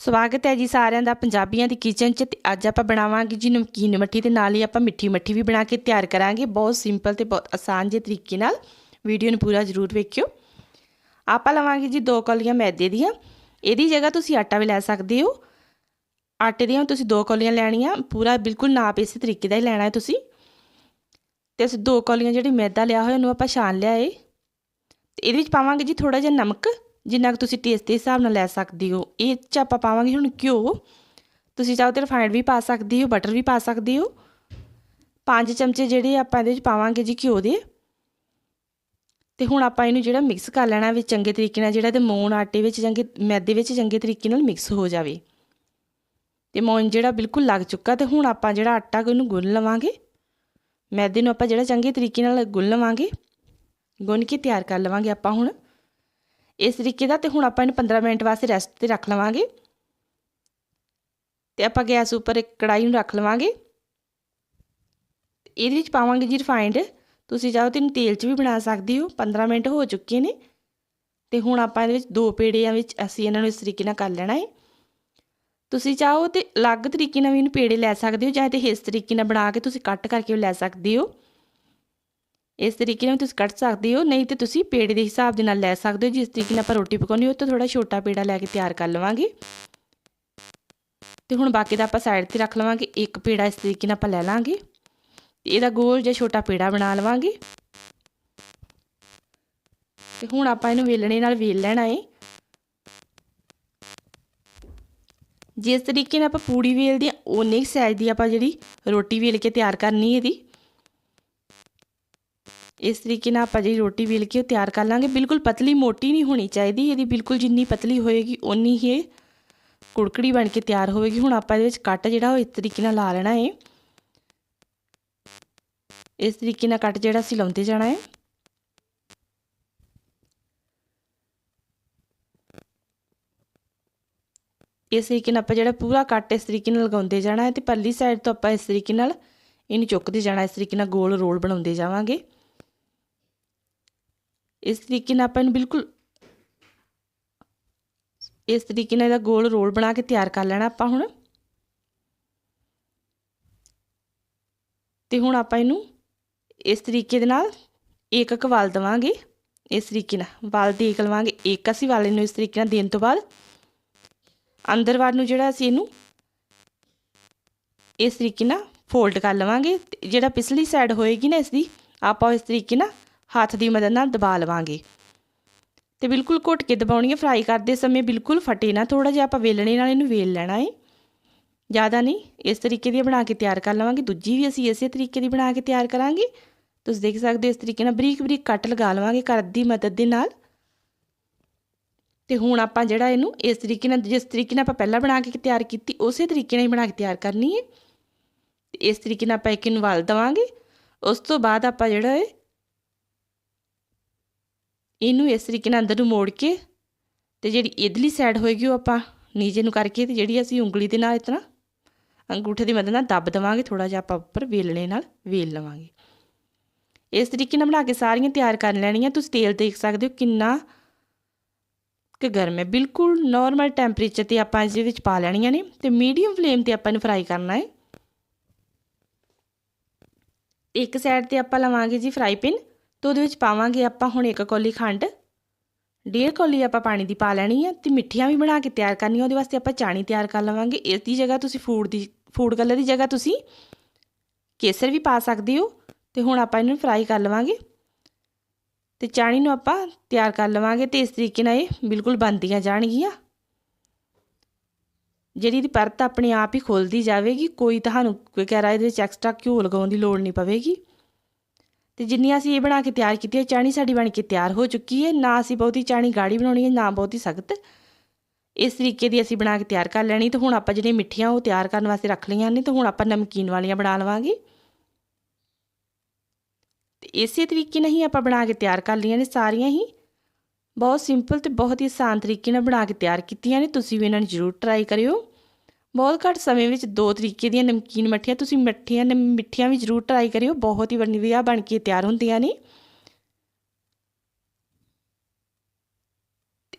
ਸਵਾਗਤ ਹੈ ਜੀ ਸਾਰਿਆਂ ਦਾ ਪੰਜਾਬੀਆਂ ਦੀ ਕਿਚਨ 'ਚ ਤੇ ਅੱਜ ਆਪਾਂ ਬਣਾਵਾਂਗੇ ਜੀ ਨਮਕੀਨ ਮੱਠੀ ਤੇ ਨਾਲ ਹੀ ਆਪਾਂ ਮਿੱਠੀ ਮੱਠੀ ਵੀ ਬਣਾ ਕੇ ਤਿਆਰ ਕਰਾਂਗੇ, ਬਹੁਤ ਸਿੰਪਲ ਤੇ ਬਹੁਤ ਆਸਾਨ ਜਿਹੇ ਤਰੀਕੇ ਨਾਲ। ਵੀਡੀਓ ਨੂੰ ਪੂਰਾ ਜ਼ਰੂਰ ਵੇਖਿਓ। ਆਪਾਂ ਲਵਾਂਗੇ ਜੀ ਦੋ ਕੌਲੀਆਂ ਮੈਦੇ ਦੀਆਂ। ਇਹਦੀ ਜਗ੍ਹਾ ਤੁਸੀਂ ਆਟਾ ਵੀ ਲੈ ਸਕਦੇ ਹੋ। ਆਟੇ ਦੀਆਂ ਤੁਸੀਂ ਦੋ ਕੌਲੀਆਂ ਲੈਣੀਆਂ, ਪੂਰਾ ਬਿਲਕੁਲ ਨਾਪ ਇਸੇ ਤਰੀਕੇ ਦਾ ਹੀ ਲੈਣਾ ਹੈ ਤੁਸੀਂ। ਤੇ ਅਸੀਂ ਦੋ ਕੌਲੀਆਂ ਜਿਹੜੀ ਮੈਦਾ ਲਿਆ ਹੋਇਆ ਉਹਨੂੰ ਆਪਾਂ ਛਾਣ ਲਿਆ ਏ। ਤੇ ਇਹਦੇ ਵਿੱਚ ਪਾਵਾਂਗੇ ਜੀ ਥੋੜਾ ਜਿਹਾ ਨਮਕ। ਜਿੰਨਾ ਕਿ ਤੁਸੀਂ ਟੇਸਟ ਦੇ ਹਿਸਾਬ ਨਾਲ ਲੈ ਸਕਦੇ ਹੋ। ਇਹ ਚ ਆਪਾਂ ਪਾਵਾਂਗੇ ਹੁਣ ਘਿਓ। ਤੁਸੀਂ ਚਾਹੋ ਤੇ ਰਿਫਾਈਨਡ ਵੀ ਪਾ ਸਕਦੇ ਹੋ, ਬਟਰ ਵੀ ਪਾ ਸਕਦੇ ਹੋ। ਪੰਜ ਚਮਚੇ ਜਿਹੜੇ ਆਪਾਂ ਇਹਦੇ ਵਿੱਚ ਪਾਵਾਂਗੇ ਜੀ ਘਿਓ ਦੇ। ਤੇ ਹੁਣ ਆਪਾਂ ਇਹਨੂੰ ਜਿਹੜਾ ਮਿਕਸ ਕਰ ਲੈਣਾ ਵੀ ਚੰਗੇ ਤਰੀਕੇ ਨਾਲ, ਜਿਹੜਾ ਤੇ ਮੋਨ ਆਟੇ ਵਿੱਚ, ਚੰਗੇ ਮੈਦੇ ਵਿੱਚ ਚੰਗੇ ਤਰੀਕੇ ਨਾਲ ਮਿਕਸ ਹੋ ਜਾਵੇ। ਤੇ ਮੋਨ ਜਿਹੜਾ ਬਿਲਕੁਲ ਲੱਗ ਚੁੱਕਾ ਤੇ ਹੁਣ ਆਪਾਂ ਜਿਹੜਾ ਆਟਾ ਉਹਨੂੰ ਗੁੰਨ ਲਵਾਂਗੇ। ਮੈਦੇ ਨੂੰ ਆਪਾਂ ਜਿਹੜਾ ਚੰਗੇ ਤਰੀਕੇ ਨਾਲ ਗੁੰਨ ਲਵਾਂਗੇ। ਗੁੰਨ ਕੇ ਤਿਆਰ ਕਰ ਲਵਾਂਗੇ ਆਪਾਂ ਹੁਣ। ਇਸ ਤਰੀਕੇ ਦਾ ਤੇ ਹੁਣ ਆਪਾਂ ਇਹਨੂੰ 15 ਮਿੰਟ ਵਾਸਤੇ ਰੈਸਟ ਤੇ ਰੱਖ ਲਵਾਂਗੇ। ਤੇ ਆਪਾਂ ਗੈਸ ਉੱਪਰ ਇੱਕ ਕੜਾਈ ਨੂੰ ਰੱਖ ਲਵਾਂਗੇ। ਇਹਦੇ ਵਿੱਚ ਪਾਵਾਂਗੇ ਜੀ ਰਿਫਾਈਂਡ ਤੁਸੀਂ ਚਾਹੋ ਤੇ ਤੇਲ 'ਚ ਵੀ ਬਣਾ ਸਕਦੇ ਹੋ 15 ਮਿੰਟ ਹੋ ਚੁੱਕੇ ਨੇ। ਤੇ ਹੁਣ ਆਪਾਂ ਇਹਦੇ ਵਿੱਚ ਦੋ ਪੇੜਿਆਂ ਵਿੱਚ ਅਸੀਂ ਇਹਨਾਂ ਨੂੰ ਇਸ ਤਰੀਕੇ ਨਾਲ ਕਰ ਲੈਣਾ ਹੈ ਤੁਸੀਂ ਚਾਹੋ ਤੇ ਅਲੱਗ ਤਰੀਕੇ ਨਾਲ ਵੀ ਇਹਨੂੰ ਪੇੜੇ ਲੈ ਸਕਦੇ ਹੋ ਚਾਹੇ ਤੇ ਇਸ ਤਰੀਕੇ ਨਾਲ ਬਣਾ ਕੇ ਤੁਸੀਂ ਕੱਟ ਕਰਕੇ ਵੀ ਲੈ ਸਕਦੇ ਹੋ। ਇਸ ਤਰੀਕੇ ਨਾਲ ਤੁਸੀਂ ਕੱਟ ਸਕਦੇ ਹੋ, ਨਹੀਂ ਤੇ ਤੁਸੀਂ ਪੇੜੇ ਦੇ ਹਿਸਾਬ ਦੇ ਨਾਲ ਲੈ ਸਕਦੇ ਹੋ, ਜਿਸ ਤਰੀਕੇ ਨਾਲ ਆਪਾਂ ਰੋਟੀ ਪਕਾਉਣੀ ਹੋ ਤੋਂ ਥੋੜਾ ਛੋਟਾ ਪੇੜਾ ਲੈ ਕੇ ਤਿਆਰ ਕਰ ਲਵਾਂਗੇ। ਤੇ ਹੁਣ ਬਾਕੀ ਦਾ ਆਪਾਂ ਸਾਈਡ ਤੇ ਰੱਖ ਲਵਾਂਗੇ, ਇੱਕ ਪੇੜਾ ਇਸ ਤਰੀਕੇ ਨਾਲ ਆਪਾਂ ਲੈ ਲਾਂਗੇ। ਤੇ ਇਹਦਾ ਗੋਲ ਜਿਹਾ ਛੋਟਾ ਪੇੜਾ ਬਣਾ ਲਵਾਂਗੇ। ਤੇ ਹੁਣ ਆਪਾਂ ਇਹਨੂੰ ਵੇਲਣੇ ਨਾਲ ਵੇਲ ਲੈਣਾ ਹੈ ਜਿਸ ਤਰੀਕੇ ਨਾਲ ਆਪਾਂ ਪੂੜੀ ਵੇਲਦੇ ਆ ਓਨੇ ਹੀ ਸਾਈਜ਼ ਦੀ ਆਪਾਂ ਜਿਹੜੀ ਰੋਟੀ ਵੇਲ ਕੇ ਤਿਆਰ ਕਰਨੀ ਇਹਦੀ। ਇਸ ਤਰੀਕੇ ਨਾਲ ਆਪਾਂ ਜਿਹੜੀ ਰੋਟੀ ਵੇਲ ਕੇ ਉਹ ਤਿਆਰ ਕਰ ਲਾਂਗੇ। ਬਿਲਕੁਲ ਪਤਲੀ ਮੋਟੀ ਨਹੀਂ ਹੋਣੀ ਚਾਹੀਦੀ। ਇਹਦੀ ਬਿਲਕੁਲ ਜਿੰਨੀ ਪਤਲੀ ਹੋਏਗੀ, ਓਨੀ ਹੀ ਇਹ ਕੁੜਕੜੀ ਬਣ ਕੇ ਤਿਆਰ ਹੋਵੇਗੀ। ਹੁਣ ਆਪਾਂ ਇਹਦੇ ਵਿੱਚ ਕੱਟ ਜਿਹੜਾ ਉਹ ਇਸ ਤਰੀਕੇ ਨਾਲ ਲਾ ਲੈਣਾ ਹੈ ਇਸ ਤਰੀਕੇ ਨਾਲ ਕੱਟ ਜਿਹੜਾ ਅਸੀਂ ਲਾਉਂਦੇ ਜਾਣਾ ਹੈ ਇਸ ਤਰੀਕੇ ਨਾਲ ਆਪਾਂ ਜਿਹੜਾ ਪੂਰਾ ਕੱਟ ਇਸ ਤਰੀਕੇ ਨਾਲ ਲਗਾਉਂਦੇ ਜਾਣਾ ਹੈ ਤੇ ਪਰਲੀ ਸਾਈਡ ਤੋਂ ਆਪਾਂ ਇਸ ਤਰੀਕੇ ਨਾਲ ਇਹਨੂੰ ਚੁੱਕਦੇ ਜਾਣਾ। ਇਸ ਤਰੀਕੇ ਨਾਲ ਗੋਲ ਰੋਲ ਬਣਾਉਂਦੇ ਜਾਵਾਂਗੇ। ਇਸ ਤਰੀਕੇ ਨਾਲ ਆਪਾਂ ਇਹਨੂੰ ਬਿਲਕੁਲ ਇਸ ਤਰੀਕੇ ਨਾਲ ਇਹਦਾ ਗੋਲ ਰੋਲ ਬਣਾ ਕੇ ਤਿਆਰ ਕਰ ਲੈਣਾ ਆਪਾਂ ਹੁਣ। ਤੇ ਹੁਣ ਆਪਾਂ ਇਹਨੂੰ ਇਸ ਤਰੀਕੇ ਦੇ ਨਾਲ ਇੱਕ ਇੱਕ ਵਾਲ ਦਵਾਂਗੇ। ਇਸ ਤਰੀਕੇ ਨਾਲ ਵਾਲ ਦੇਖ ਲਵਾਂਗੇ। ਇੱਕ ਅਸੀਂ ਵਾਲੇ ਨੂੰ ਇਸ ਤਰੀਕੇ ਨਾਲ ਦੇਣ ਤੋਂ ਬਾਅਦ ਅੰਦਰ ਵਾਲ ਨੂੰ ਜਿਹੜਾ ਅਸੀਂ ਇਹਨੂੰ ਇਸ ਤਰੀਕੇ ਨਾਲ ਫੋਲਡ ਕਰ ਲਵਾਂਗੇ। ਜਿਹੜਾ ਪਿਛਲੀ ਸਾਈਡ ਹੋਏਗੀ ਨਾ ਇਸ ਦੀ ਆਪਾਂ ਇਸ ਤਰੀਕੇ ਨਾਲ ਹੱਥ ਦੀ ਮਦਦ ਨਾਲ ਦਬਾ ਲਵਾਂਗੇ। ਤੇ ਬਿਲਕੁਲ ਘੁੱਟ ਕੇ ਦਬਾਉਣੀ ਹੈ। ਫਰਾਈ ਕਰਦੇ ਸਮੇਂ ਬਿਲਕੁਲ ਫਟੇ ਨਾ। ਥੋੜਾ ਜਿਹਾ ਆਪਾਂ ਵੇਲਣੇ ਨਾਲ ਇਹਨੂੰ ਵੇਲ ਲੈਣਾ ਹੈ ਜ਼ਿਆਦਾ ਨਹੀਂ, ਇਸ ਤਰੀਕੇ ਦੀ ਬਣਾ ਕੇ ਤਿਆਰ ਕਰ ਲਵਾਂਗੇ। ਦੂਜੀ ਵੀ ਅਸੀਂ ਇਸੇ ਤਰੀਕੇ ਦੀ ਬਣਾ ਕੇ ਤਿਆਰ ਕਰਾਂਗੇ। ਤੁਸੀਂ ਦੇਖ ਸਕਦੇ ਹੋ ਇਸ ਤਰੀਕੇ ਨਾਲ ਬਰੀਕ ਬਰੀਕ ਕੱਟ ਲਗਾ ਲਵਾਂਗੇ ਕਰ ਦੀ ਮਦਦ ਦੇ ਨਾਲ। ਤੇ ਹੁਣ ਆਪਾਂ ਜਿਹੜਾ ਇਹਨੂੰ ਇਸ ਤਰੀਕੇ ਨਾਲ, ਜਿਸ ਤਰੀਕੇ ਨਾਲ ਆਪਾਂ ਪਹਿਲਾਂ ਬਣਾ ਕੇ ਤਿਆਰ ਕੀਤੀ, ਉਸੇ ਤਰੀਕੇ ਨਾਲ ਹੀ ਬਣਾ ਕੇ ਤਿਆਰ ਕਰਨੀ ਹੈ ਇਸ ਤਰੀਕੇ ਨਾਲ ਆਪਾਂ ਇੱਕ ਨੂੰ ਵਲ ਦਵਾਂਗੇ। ਉਸ ਤੋਂ ਬਾਅਦ ਆਪਾਂ ਜਿਹੜਾ ਹੈ ਇਹਨੂੰ ਇਸ ਤਰੀਕੇ ਨਾਲ ਅੰਦਰ ਨੂੰ ਮੋੜ ਕੇ ਤੇ ਜਿਹੜੀ ਇਧਰਲੀ ਸਾਈਡ ਹੋਏਗੀ ਉਹ ਆਪਾਂ ਨੀਚੇ ਨੂੰ ਕਰਕੇ ਤੇ ਜਿਹੜੀ ਅਸੀਂ ਉਂਗਲੀ ਦੇ ਨਾਲ ਇਤਨਾ ਅੰਗੂਠੇ ਦੀ ਮਦਦ ਨਾਲ ਦੱਬ ਦਵਾਂਗੇ ਥੋੜਾ ਜਿਹਾ ਆਪਾਂ ਉੱਪਰ ਵੇਲਣੇ ਨਾਲ ਵੇਲ ਲਵਾਂਗੇ। ਇਸ ਤਰੀਕੇ ਨਾਲ ਬਣਾ ਕੇ ਸਾਰੀਆਂ ਤਿਆਰ ਕਰ ਲੈਣੀਆਂ। ਤੁਸੀਂ ਤੇਲ ਦੇਖ ਸਕਦੇ ਹੋ ਕਿੰਨਾ ਕਿ ਗਰਮ ਹੈ। ਬਿਲਕੁਲ ਨਾਰਮਲ ਟੈਂਪਰੇਚਰ ਤੇ ਆਪਾਂ ਇਸ ਦੇ ਵਿੱਚ ਪਾ ਲੈਣੀਆਂ ਨੇ ਤੇ ਮੀਡੀਅਮ ਫਲੇਮ ਤੇ ਆਪਾਂ ਇਹਨੂੰ ਫਰਾਈ ਕਰਨਾ ਹੈ। ਇੱਕ ਸਾਈਡ ਤੇ ਆਪਾਂ ਲਵਾਂਗੇ ਜੀ ਫਰਾਈ ਪੈਨ ਤੇ ਉਹਦੇ ਵਿੱਚ ਪਾਵਾਂਗੇ ਆਪਾਂ ਹੁਣ ਇੱਕ ਕੌਲੀ ਖੰਡ, ਡੇਢ ਕੌਲੀ ਆਪਾਂ ਪਾਣੀ ਦੀ ਪਾ ਲੈਣੀ ਆ ਤੇ ਮਿੱਠੀਆਂ ਵੀ ਬਣਾ ਕੇ ਤਿਆਰ ਕਰਨੀਆਂ, ਉਹਦੇ ਵਾਸਤੇ ਆਪਾਂ ਚਾਣੀ ਤਿਆਰ ਕਰ ਲਵਾਂਗੇ। ਇਸ ਦੀ ਜਗ੍ਹਾ ਤੁਸੀਂ ਫੂਡ ਦੀ, ਫੂਡ ਕਲਰ ਦੀ ਜਗ੍ਹਾ ਤੁਸੀਂ ਕੇਸਰ ਵੀ ਪਾ ਸਕਦੇ ਹੋ ਤੇ ਹੁਣ ਆਪਾਂ ਇਹਨੂੰ ਫਰਾਈ ਕਰ ਲਵਾਂਗੇ। ਤੇ ਚਾਣੀ ਨੂੰ ਆਪਾਂ ਤਿਆਰ ਕਰ ਲਵਾਂਗੇ ਤੇ ਇਸ ਤਰੀਕੇ ਨਾਲ ਇਹ ਬਿਲਕੁਲ ਬੰਦੀਆਂ ਜਾਣਗੀਆਂ। ਜਿਹੜੀ ਇਹਦੀ ਪਰਤ ਆਪਣੇ ਆਪ ਹੀ ਖੁੱਲਦੀ ਜਾਵੇਗੀ, ਕੋਈ ਤੁਹਾਨੂੰ ਕੋਈ ਕਹਿ ਰਿਹਾ ਇਹਦੇ ਵਿੱਚ ਐਕਸਟਰਾ ਘਿਓ ਲਗਾਉਣ ਦੀ ਲੋੜ ਨਹੀਂ ਪਵੇਗੀ। ਤੇ ਜਿੰਨੀ ਅਸੀਂ ਇਹ ਬਣਾ ਕੇ ਤਿਆਰ ਕੀਤੀ ਹੈ ਚਾਣੀ ਸਾਡੀ ਬਣ ਕੇ ਤਿਆਰ ਹੋ ਚੁੱਕੀ ਹੈ ਨਾ ਅਸੀਂ ਬਹੁਤੀ ਚਾਣੀ ਗਾੜੀ ਬਣਾਉਣੀ ਹੈ ਨਾ ਬਹੁਤੀ ਸਖਤ। ਇਸ ਤਰੀਕੇ ਦੀ ਅਸੀਂ ਬਣਾ ਕੇ ਤਿਆਰ ਕਰ ਲੈਣੀ, ਤੇ ਹੁਣ ਆਪਾਂ ਜਿਹੜੀਆਂ ਮਿੱਠੀਆਂ ਉਹ ਤਿਆਰ ਕਰਨ ਵਾਸਤੇ ਰੱਖ ਲਈਆਂ ਨੇ, ਤੇ ਹੁਣ ਆਪਾਂ ਨਮਕੀਨ ਵਾਲੀਆਂ ਬਣਾ ਲਵਾਂਗੇ। ਤੇ ਇਸੇ ਤਰੀਕੇ ਨਾਲ ਹੀ ਆਪਾਂ ਬਣਾ ਕੇ ਤਿਆਰ ਕਰ ਲਈਆਂ ਨੇ ਸਾਰੀਆਂ ਹੀ। ਬਹੁਤ ਸਿੰਪਲ ਤੇ ਬਹੁਤ ਹੀ ਆਸਾਨ ਤਰੀਕੇ ਨਾਲ ਬਣਾ ਕੇ ਤਿਆਰ ਕੀਤੀਆਂ ਨੇ, ਤੁਸੀਂ ਵੀ ਇਹਨਾਂ ਨੂੰ ਜ਼ਰੂਰ ਟਰਾਈ ਕਰਿਓ। ਬਹੁਤ ਘੱਟ ਸਮੇਂ ਵਿੱਚ ਦੋ ਤਰੀਕੇ ਦੀਆਂ ਨਮਕੀਨ ਮੱਠੀਆਂ, ਤੁਸੀਂ ਮੱਠੀਆਂ ਮਿੱਠੀਆਂ ਵੀ ਜ਼ਰੂਰ ਟਰਾਈ ਕਰਿਓ, ਬਹੁਤ ਹੀ ਵਧੀਆ ਬਣ ਕੇ ਤਿਆਰ ਹੁੰਦੀਆਂ ਨੇ।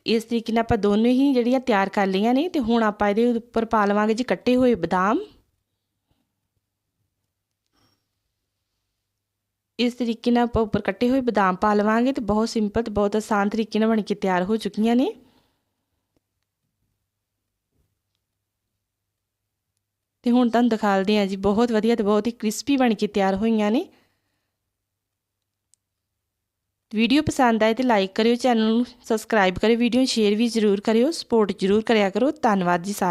ਇਸ ਤਰੀਕੇ ਨਾਲ ਆਪਾਂ ਦੋਨੋਂ ਹੀ ਜਿਹੜੀਆਂ ਤਿਆਰ ਕਰ ਲਈਆਂ ਨੇ, ਤੇ ਹੁਣ ਆਪਾਂ ਇਹਦੇ ਉੱਪਰ ਪਾ ਲਵਾਂਗੇ ਜੀ ਕੱਟੇ ਹੋਏ ਬਦਾਮ। ਇਸ ਤਰੀਕੇ ਨਾਲ ਆਪਾਂ ਉੱਪਰ ਕੱਟੇ ਹੋਏ ਬਦਾਮ ਪਾ ਲਵਾਂਗੇ, ਤੇ ਬਹੁਤ ਸਿੰਪਲ ਤੇ ਬਹੁਤ ਆਸਾਨ ਤਰੀਕੇ ਨਾਲ ਬਣ ਕੇ ਤਿਆਰ ਹੋ ਚੁੱਕੀਆਂ ਨੇ। ਤੇ ਹੁਣ ਤੁਹਾਨੂੰ ਦਿਖਾਲਦੇ ਆ ਜੀ, ਬਹੁਤ ਵਧੀਆ ਤੇ ਬਹੁਤ ਹੀ ਕ੍ਰਿਸਪੀ ਬਣ ਕੇ ਤਿਆਰ ਹੋਈਆਂ ਨੇ। ਵੀਡੀਓ ਪਸੰਦ ਆਏ ਤੇ ਲਾਈਕ ਕਰਿਓ, ਚੈਨਲ ਨੂੰ ਸਬਸਕ੍ਰਾਈਬ ਕਰਿਓ, ਵੀਡੀਓ ਸ਼ੇਅਰ ਵੀ ਜ਼ਰੂਰ ਕਰਿਓ ਸਪੋਰਟ ਜ਼ਰੂਰ ਕਰਿਆ ਕਰੋ। ਧੰਨਵਾਦ ਜੀ ਸਾਰੇ